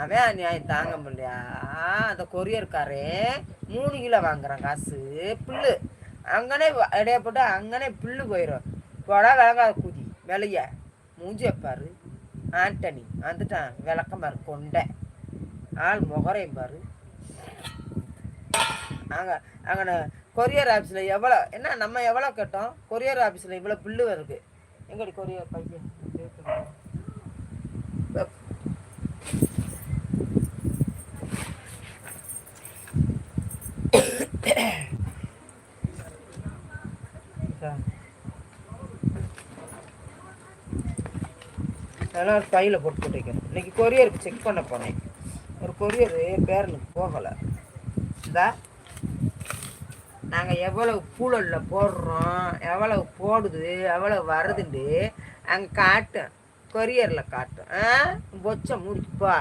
அவன் அநியாயம் தாங்க முடியா? அந்த கொரியர்காரே மூணு கிலோ வாங்குறான் காசு புல்லு. அங்கனே இடைய போட்டு அங்கனே புல்லு போயிடும் போடா விளங்காத குதி. விலைய மூஞ்சி வைப்பாரு ஆண்டனி. வந்துட்டான். விளக்கமாரு கொண்டை. ஆள் முகரையும் பாரு. அங்கே அங்கே கொரியர் ஆஃபீஸில் எவ்வளோ என்ன நம்ம எவ்வளோ கேட்டோம்? கொரியர் ஆஃபீஸில் இவ்வளோ புல்லு வருது. எங்கடி கொரியர் பையன்? அதெல்லாம் ஒரு ஃபைலில் போட்டு போட்டுக்கிறேன். இன்னைக்கு கொரியருக்கு செக் பண்ண போனேன். ஒரு கொரியர் பேரனுக்கு போகலை. இந்தா நாங்கள் எவ்வளவு கூழலில் போடுறோம் எவ்வளவு போடுது எவ்வளவு வருதுண்டு அங்கே காட்டும் கொரியரில் காட்டும் ஆ? பொச்சை முடிச்சுப்பா